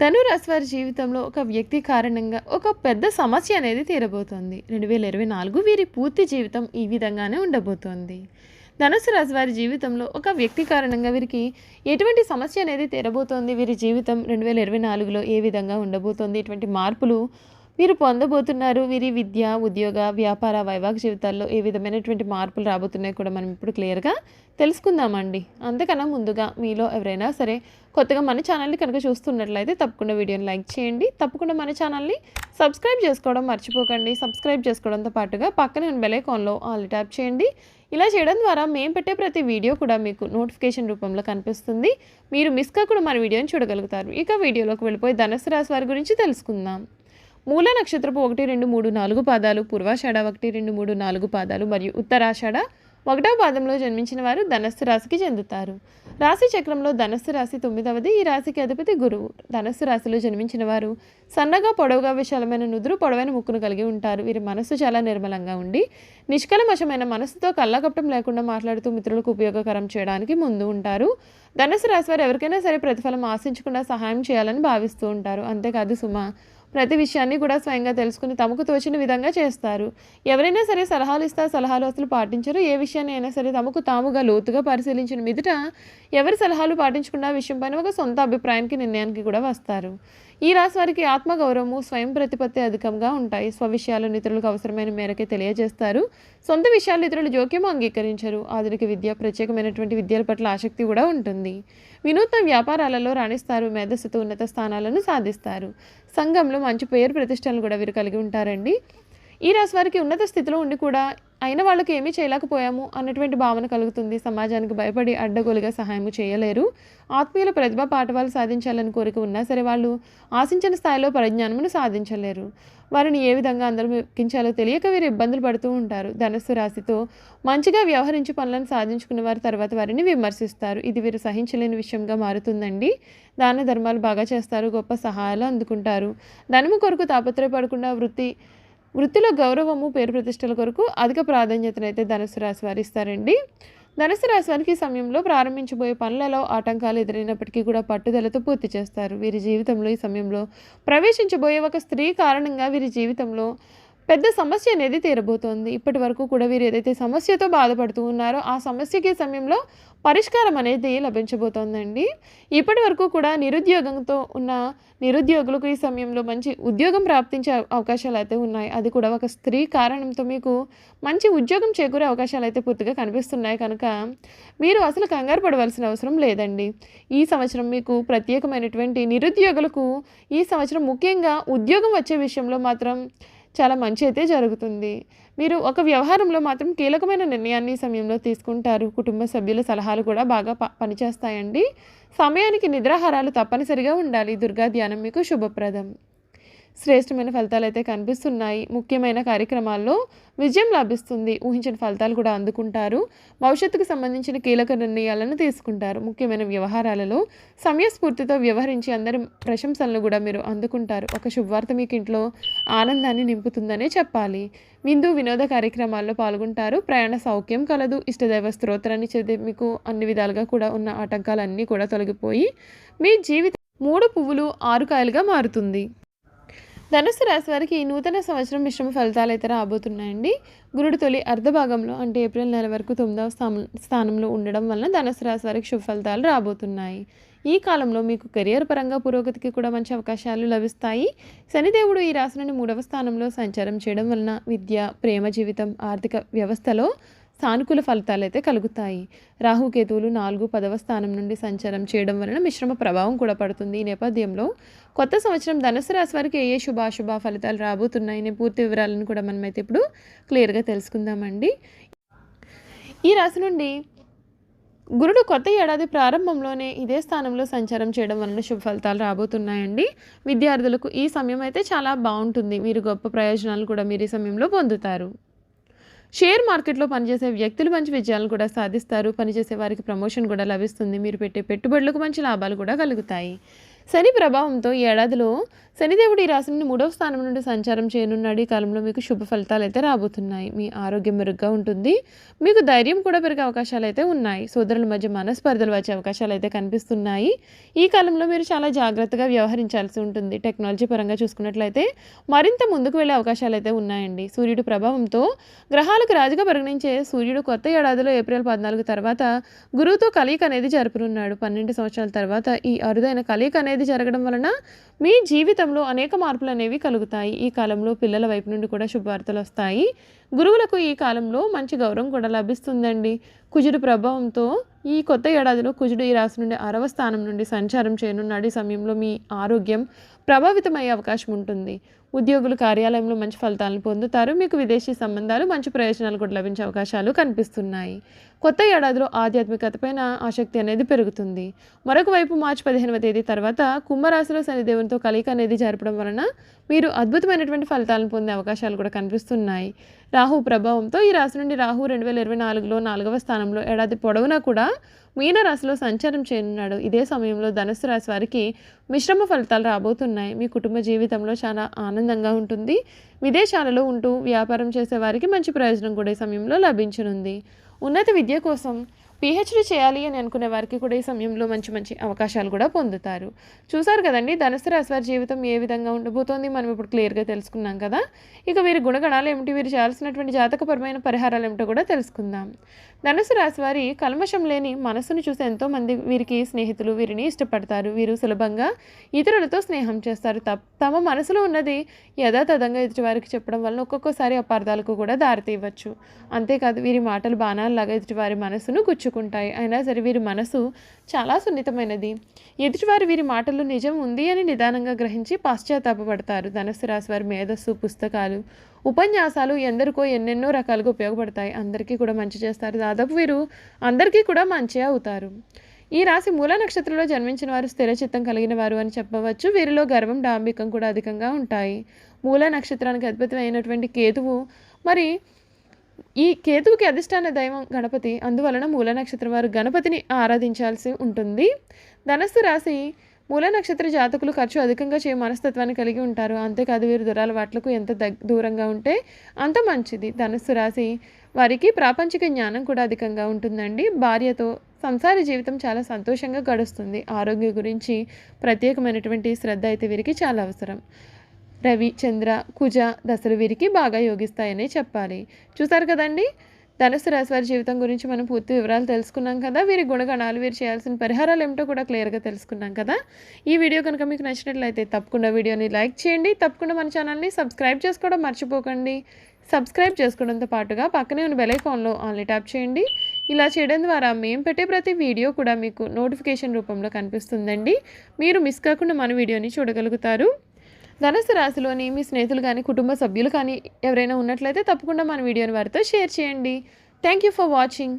ధనురాశి వారి జీవితంలో ఒక వ్యక్తి కారణంగా ఒక పెద్ద సమస్య అనేది తీరబోతోంది. రెండు వేల ఇరవై నాలుగు వీరి పూర్తి జీవితం ఈ విధంగానే ఉండబోతోంది. ధనుసు రాశి వారి జీవితంలో ఒక వ్యక్తి కారణంగా వీరికి ఎటువంటి సమస్య అనేది తీరబోతోంది. వీరి జీవితం రెండు వేల ఇరవై నాలుగులో ఏ విధంగా ఉండబోతోంది? ఎటువంటి మార్పులు వీరు పొందబోతున్నారు వీరి విద్య ఉద్యోగ వ్యాపార వైవాహిక జీవితాల్లో ఏ విధమైనటువంటి మార్పులు రాబోతున్నాయి కూడా మనం ఇప్పుడు క్లియర్గా తెలుసుకుందామండి. అంతకన్నా ముందుగా మీలో ఎవరైనా సరే కొత్తగా మన ఛానల్ని కనుక చూస్తున్నట్లయితే తప్పకుండా వీడియోని లైక్ చేయండి. తప్పకుండా మన ఛానల్ని సబ్స్క్రైబ్ చేసుకోవడం మర్చిపోకండి. సబ్స్క్రైబ్ చేసుకోవడంతో పాటుగా పక్కనే ఉన్న బెలైకాన్లో ఆల్ ట్యాప్ చేయండి. ఇలా చేయడం ద్వారా మేము పెట్టే ప్రతి వీడియో కూడా మీకు నోటిఫికేషన్ రూపంలో కనిపిస్తుంది. మీరు మిస్ కాకుండా మన వీడియోని చూడగలుగుతారు. ఇక వీడియోలోకి వెళ్ళిపోయి ధనుసు రాశి వారి గురించి తెలుసుకుందాం. మూల నక్షత్రపు ఒకటి రెండు మూడు నాలుగు పాదాలు పూర్వాషాఢ ఒకటి రెండు మూడు నాలుగు పాదాలు మరియు ఉత్తరాషాఢ ఒకటవ పాదంలో జన్మించిన వారు ధనస్సు రాశికి చెందుతారు. రాశి చక్రంలో ధనస్సు రాశి తొమ్మిదవది ఈ రాశికి అధిపతి గురువు. ధనస్సు రాశిలో జన్మించిన వారు సన్నగా పొడవుగా విశాలమైన నుదురు పొడవైన ముక్కును కలిగి ఉంటారు. వీరి మనస్సు చాలా నిర్మలంగా ఉండి నిష్కలమశమైన మనస్సుతో కళ్ళకప్పటం లేకుండా మాట్లాడుతూ మిత్రులకు ఉపయోగకరం చేయడానికి ముందు ఉంటారు. ధనస్సు రాశి వారు ఎవరికైనా సరే ప్రతిఫలం ఆశించకుండా సహాయం చేయాలని భావిస్తూ ఉంటారు. అంతేకాదు సుమ ప్రతి విషయాన్ని కూడా స్వయంగా తెలుసుకుని తమకు తోచిన విధంగా చేస్తారు. ఎవరైనా సరే సలహాలు ఇస్తే సలహాలు అసలు పాటించరు. ఏ విషయాన్ని అయినా సరే తమకు తాముగా లోతుగా పరిశీలించిన మీదుట ఎవరి సలహాలు పాటించకుండా ఆ విషయం పైన ఒక సొంత అభిప్రాయానికి నిర్ణయానికి కూడా వస్తారు. ఈ రాశి వారికి ఆత్మగౌరవము స్వయం ప్రతిపత్తి అధికంగా ఉంటాయి. స్వవిషయాలు ఇతరులకు అవసరమైన మేరకే తెలియజేస్తారు. సొంత విషయాలు ఇతరులు జోక్యం అంగీకరించరు. ఆధునిక విద్య ప్రత్యేకమైనటువంటి విద్యల పట్ల ఆసక్తి కూడా ఉంటుంది. వినూత్న వ్యాపారాలలో రాణిస్తారు. మేధస్సుతో ఉన్నత స్థానాలను సాధిస్తారు. సంఘంలో మంచి పేరు ప్రతిష్టలను కూడా వీరు కలిగి ఉంటారండి. ఈ రాశి వారికి ఉన్నత స్థితిలో ఉండి కూడా అయిన వాళ్ళకి ఏమీ చేయలేకపోయాము అన్నటువంటి భావన కలుగుతుంది. సమాజానికి భయపడి అడ్డగోలుగా సహాయం చేయలేరు. ఆత్మీయుల ప్రతిభ పాఠవాలు సాధించాలని కోరిక ఉన్నా సరే వాళ్ళు ఆశించిన స్థాయిలో పరిజ్ఞానమును సాధించలేరు. వారిని ఏ విధంగా అందరూ ఎక్కించాలో తెలియక వీరు ఇబ్బందులు పడుతూ ఉంటారు. ధనస్సు రాశితో మంచిగా వ్యవహరించి పనులను సాధించుకున్న వారి తర్వాత వారిని విమర్శిస్తారు. ఇది వీరు సహించలేని విషయంగా మారుతుందండి. దాన ధర్మాలు బాగా చేస్తారు. గొప్ప సహాయాలు అందుకుంటారు. ధనము కొరకు తాపత్రయపడకుండా వృత్తి వృత్తిలో గౌరవము పేరు ప్రతిష్టల కొరకు అధిక ప్రాధాన్యతనైతే ధనుసు రాశి వారు ఇస్తారండి. ధనుసు రాశి వారికి ఈ సమయంలో ప్రారంభించబోయే పనులలో ఆటంకాలు ఎదురైనప్పటికీ కూడా పట్టుదలతో పూర్తి చేస్తారు. వీరి జీవితంలో ఈ సమయంలో ప్రవేశించబోయే ఒక స్త్రీ కారణంగా వీరి జీవితంలో పెద్ద సమస్య అనేది తీరబోతోంది. ఇప్పటి వరకు కూడా వీరు ఏదైతే సమస్యతో బాధపడుతూ ఉన్నారో ఆ సమస్యకి సమయంలో పరిష్కారం అనేది లభించబోతోందండి. ఇప్పటి వరకు కూడా నిరుద్యోగంతో ఉన్న నిరుద్యోగులకు ఈ సమయంలో మంచి ఉద్యోగం ప్రాప్తించే అవకాశాలు అయితే ఉన్నాయి. అది కూడా ఒక స్త్రీ కారణంతో మీకు మంచి ఉద్యోగం చేకూరే అవకాశాలు అయితే పూర్తిగా కనిపిస్తున్నాయి. కనుక మీరు అసలు కంగారు పడవలసిన అవసరం లేదండి. ఈ సంవత్సరం మీకు ప్రత్యేకమైనటువంటి నిరుద్యోగులకు ఈ సంవత్సరం ముఖ్యంగా ఉద్యోగం వచ్చే విషయంలో మాత్రం చాలా మంచి అయితే జరుగుతుంది. మీరు ఒక వ్యవహారంలో మాత్రం కీలకమైన నిర్ణయాన్ని సమయంలో తీసుకుంటారు. కుటుంబ సభ్యుల సలహాలు కూడా బాగా ప పనిచేస్తాయండి. సమయానికి నిద్రాహారాలు తప్పనిసరిగా ఉండాలి. దుర్గా ధ్యానం మీకు శుభప్రదం. శ్రేష్టమైన ఫలితాలు అయితే కనిపిస్తున్నాయి. ముఖ్యమైన కార్యక్రమాల్లో విజయం లభిస్తుంది. ఊహించిన ఫలితాలు కూడా అందుకుంటారు. భవిష్యత్తుకు సంబంధించిన కీలక నిర్ణయాలను తీసుకుంటారు. ముఖ్యమైన వ్యవహారాలలో సమయస్ఫూర్తితో వ్యవహరించి అందరి ప్రశంసలను కూడా మీరు అందుకుంటారు. ఒక శుభవార్త మీకు ఇంట్లో ఆనందాన్ని నింపుతుందనే చెప్పాలి. విందు వినోద కార్యక్రమాల్లో పాల్గొంటారు. ప్రయాణ సౌఖ్యం కలదు. ఇష్టదైవ స్తోత్రాన్ని చదివి మీకు అన్ని విధాలుగా కూడా ఉన్న ఆటంకాలన్నీ కూడా తొలగిపోయి మీ జీవితం మూడు పువ్వులు ఆరు కాయలుగా మారుతుంది. ధనుసు రాశి వారికి ఈ నూతన సంవత్సరం మిశ్రమ ఫలితాలు అయితే రాబోతున్నాయండి. గురుడు తొలి అర్ధభాగంలో అంటే ఏప్రిల్ నెల వరకు తొమ్మిదవ స్థానం స్థానంలో ఉండడం వలన ధనుసు రాశి వారికి శుభ ఫలితాలు రాబోతున్నాయి. ఈ కాలంలో మీకు కెరియర్ పరంగా పురోగతికి కూడా మంచి అవకాశాలు లభిస్తాయి. శనిదేవుడు ఈ రాశి నుండి మూడవ స్థానంలో సంచారం చేయడం వలన విద్య ప్రేమ జీవితం ఆర్థిక వ్యవస్థలో సానుకూల ఫలితాలు అయితే కలుగుతాయి. రాహుకేతువులు నాలుగు పదవ స్థానం నుండి సంచారం చేయడం వలన మిశ్రమ ప్రభావం కూడా పడుతుంది. ఈ నేపథ్యంలో కొత్త సంవత్సరం ధనుసు రాశి వారికి ఏ ఏ శుభాశుభ ఫలితాలు రాబోతున్నాయనే పూర్తి వివరాలను కూడా మనమైతే ఇప్పుడు క్లియర్గా తెలుసుకుందామండి. ఈ రాశి నుండి గురుడు కొత్త ఏడాది ప్రారంభంలోనే ఇదే స్థానంలో సంచారం చేయడం వలన శుభ ఫలితాలు రాబోతున్నాయండి. విద్యార్థులకు ఈ సమయం అయితే చాలా బాగుంటుంది. మీరు గొప్ప ప్రయోజనాలు కూడా మీరు ఈ సమయంలో పొందుతారు. షేర్ మార్కెట్లో పనిచేసే వ్యక్తులు మంచి విజయాలను కూడా సాధిస్తారు. పనిచేసే వారికి ప్రమోషన్ కూడా లభిస్తుంది. మీరు పెట్టే పెట్టుబడులకు మంచి లాభాలు కూడా కలుగుతాయి. శని ప్రభావంతో ఈ ఏడాదిలో శనిదేవుడు ఈ రాశిని మూడవ స్థానం నుండి సంచారం చేయనున్నాడు. ఈ కాలంలో మీకు శుభ ఫలితాలు అయితే రాబోతున్నాయి. మీ ఆరోగ్యం మెరుగ్గా ఉంటుంది. మీకు ధైర్యం కూడా పెరిగే అవకాశాలు అయితే ఉన్నాయి. సోదరుల మధ్య మనస్పర్ధలు వచ్చే అవకాశాలు అయితే కనిపిస్తున్నాయి. ఈ కాలంలో మీరు చాలా జాగ్రత్తగా వ్యవహరించాల్సి ఉంటుంది. టెక్నాలజీ పరంగా చూసుకున్నట్లయితే మరింత ముందుకు వెళ్ళే అవకాశాలు అయితే ఉన్నాయండి. సూర్యుడు ప్రభావంతో గ్రహాలకు రాజుగా పరిగణించే సూర్యుడు కొత్త ఏడాదిలో ఏప్రిల్ పద్నాలుగు తర్వాత గురువుతో కలయిక అనేది జరుపునున్నాడు. పన్నెండు సంవత్సరాల తర్వాత ఈ అరుదైన కలయిక అనేది జరగడం వలన మీ జీవితంలో అనేక మార్పులు అనేవి కలుగుతాయి. ఈ కాలంలో పిల్లల వైపు నుండి కూడా శుభవార్తలు వస్తాయి. గురువులకు ఈ కాలంలో మంచి గౌరవం కూడా లభిస్తుందండి. కుజుడు ప్రభావంతో ఈ కొత్త ఏడాదిలో కుజుడు ఈ రాశి నుండి అరవ స్థానం నుండి సంచారం చేయనున్నాడు ఈ సమయంలో మీ ఆరోగ్యం ప్రభావితమయ్యే అవకాశం ఉంటుంది. ఉద్యోగులు కార్యాలయంలో మంచి ఫలితాలను పొందుతారు. మీకు విదేశీ సంబంధాలు మంచి ప్రయోజనాలు కూడా లభించే అవకాశాలు కనిపిస్తున్నాయి. కొత్త ఏడాదిలో ఆధ్యాత్మికతపైన ఆసక్తి అనేది పెరుగుతుంది. మరొక వైపు మార్చి పదిహేనవ తేదీ తర్వాత కుంభరాశిలో శనిదేవునితో కలిక అనేది జరపడం వలన మీరు అద్భుతమైనటువంటి ఫలితాలను పొందే అవకాశాలు కూడా కనిపిస్తున్నాయి. రాహు ప్రభావంతో ఈ రాశి నుండి రాహు రెండు వేల ఇరవై నాలుగులో నాలుగవ స్థానంలో ఏడాది పొడవునా కూడా మీనరాశిలో సంచారం చేయనున్నాడు. ఇదే సమయంలో ధనుసు రాశి వారికి మిశ్రమ ఫలితాలు రాబోతున్నాయి. మీ కుటుంబ జీవితంలో చాలా ఆనందంగా ఉంటుంది. విదేశాలలో ఉంటూ వ్యాపారం చేసే వారికి మంచి ప్రయోజనం కూడా ఈ సమయంలో లభించనుంది. ఉన్నత విద్య కోసం పిహెచ్డి చేయాలి అని అనుకునే వారికి కూడా ఈ సమయంలో మంచి మంచి అవకాశాలు కూడా పొందుతారు. చూసారు కదండి ధనుసు రాశి వారి జీవితం ఏ విధంగా ఉండబోతోంది మనం ఇప్పుడు క్లియర్గా తెలుసుకున్నాం కదా. ఇక వీరి గుణగణాలు ఏమిటి వీరు చేయాల్సినటువంటి జాతకపరమైన పరిహారాలు ఏమిటో కూడా తెలుసుకుందాం. ధనుసు రాశి వారి కల్మషం లేని మనసును చూసి ఎంతోమంది వీరికి స్నేహితులు వీరిని ఇష్టపడతారు. వీరు సులభంగా ఇతరులతో స్నేహం చేస్తారు. తప్ తమ మనసులో ఉన్నది యథాతథంగా ఎదుటివారికి చెప్పడం వలన ఒక్కొక్కసారి అపార్థాలకు కూడా దారితీయవచ్చు. అంతేకాదు వీరి మాటలు బాణాలలాగా ఎదుటివారి మనసును గుచ్చుకుంటాయి అయినా సరే వీరి మనసు చాలా సున్నితమైనది. ఎదుటివారి వీరి మాటల్లో నిజం ఉంది అని నిదానంగా గ్రహించి పాశ్చాత్తాపడతారు ధనస్సు రాశి వారి మేధస్సు పుస్తకాలు ఉపన్యాసాలు ఎందరికో ఎన్నెన్నో రకాలుగా ఉపయోగపడతాయి. అందరికీ కూడా మంచి చేస్తారు. దాదాపు వీరు అందరికీ కూడా మంచి అవుతారు. ఈ రాశి మూల నక్షత్రంలో జన్మించిన వారు స్థిరచిత్తం కలిగిన వారు అని చెప్పవచ్చు. వీరిలో గర్వం డాంబికం కూడా అధికంగా ఉంటాయి. మూల నక్షత్రానికి అద్భుతమైనటువంటి కేతువు మరి ఈ కేతువుకి అధిష్టాన దైవం గణపతి అందువలన మూల నక్షత్రం వారు గణపతిని ఆరాధించాల్సి ఉంటుంది. ధనస్సు రాశి మూల నక్షత్ర జాతకులు ఖర్చు అధికంగా చేయ మనస్తత్వాన్ని కలిగి ఉంటారు. అంతేకాదు వీరు దురలవాట్లకు ఎంత దగ్ దూరంగా ఉంటే అంత మంచిది. ధనస్సు రాశి వారికి ప్రాపంచిక జ్ఞానం కూడా అధికంగా ఉంటుందండి. భార్యతో సంసార జీవితం చాలా సంతోషంగా గడుస్తుంది. ఆరోగ్యం గురించి ప్రత్యేకమైనటువంటి శ్రద్ధ అయితే వీరికి చాలా అవసరం. రవి చంద్ర కుజ దశలు వీరికి బాగా యోగిస్తాయనే చెప్పాలి. చూసారు కదండి? ధనుసు రాశి వారి జీవితం గురించి మనం పూర్తి వివరాలు తెలుసుకున్నాం కదా? వీరి గుణగణాలు వీరు చేయాల్సిన పరిహారాలు ఏమిటో కూడా క్లియర్గా తెలుసుకున్నాం కదా? ఈ వీడియో కనుక మీకు నచ్చినట్లయితే తప్పకుండా వీడియోని లైక్ చేయండి. తప్పకుండా మన ఛానల్ని సబ్స్క్రైబ్ చేసుకోవడం మర్చిపోకండి. సబ్స్క్రైబ్ చేసుకోవడంతో పాటుగా పక్కనే ఉన్న బెల్ ఆన్లీ ట్యాప్ చేయండి. ఇలా చేయడం ద్వారా మేము పెట్టే ప్రతి వీడియో కూడా మీకు నోటిఫికేషన్ రూపంలో కనిపిస్తుందండి. మీరు మిస్ కాకుండా మన వీడియోని చూడగలుగుతారు. ధనుసు రాశిలోని మీ స్నేహితులు కానీ కుటుంబ సభ్యులు కానీ ఎవరైనా ఉన్నట్లయితే తప్పకుండా మన వీడియోని వారితో షేర్ చేయండి. Thank you for watching